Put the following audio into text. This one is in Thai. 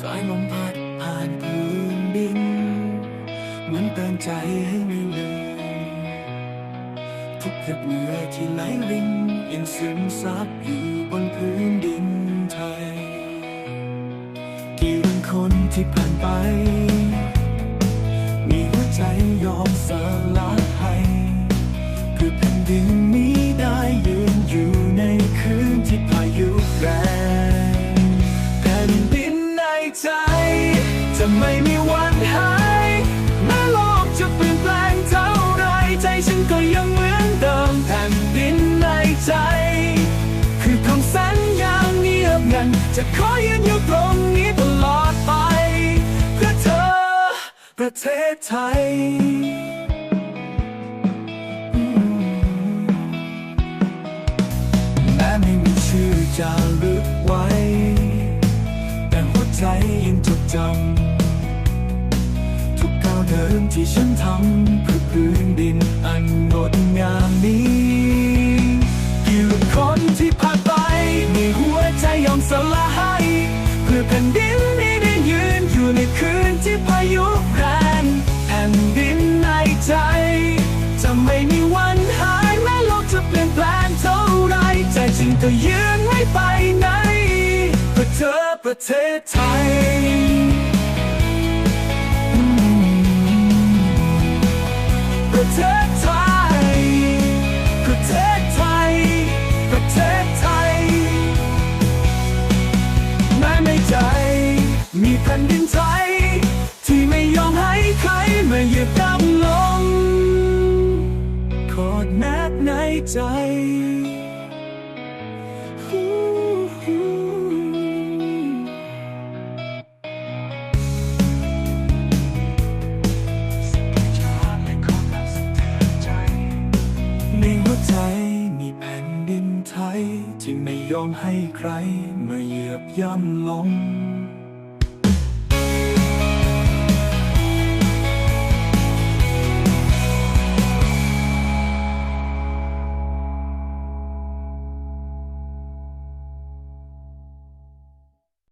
สายลมพัดผ่านพื้นดิน เหมือนเตือนใจให้ไม่ลืมทุกหยดเหงื่อที่ไหลรินยังซึมซับอยู่บนพื้นดินไทย กี่วันคนที่ผ่านไป ไม่มีวันหายแม้โลกจะเปลี่ยนแปลงเท่าไรใจฉันก็ยังเหมือนเดิมแผ่นดินในใจ คือคำสัญญาเงียบงัน จะขอยืนอยู่ตรงนี้ตลอดไป เพื่อเธอ ประเทศไทยแม้ไม่มีชื่อจารึกไว้ แต่หัวใจยังจดจำ เดินที่ฉันทำเพื่อพื้นดินอันงดงามนี้กี่คนที่ผ่านไปมีหัวใจยอมสลายเพื่อแผ่นดินนี้ได้ยืนอยู่ในคืนที่พายุแรงแผ่นดินในใจ จะไม่มีวันหายแม้โลกจะเปลี่ยนแปลงเท่าไรใจจริงก็ยืนไม่ไปไหนเพื่อเธอประเทศไทย นดินไทย ที่ไม่ยอมให้ใครมาเหยียบย่ำลงโคตรแนบในใจในหัวใจมีแผ่นดินไทยที่ไม่ยอมให้ใครมาเหยียบย่ำลง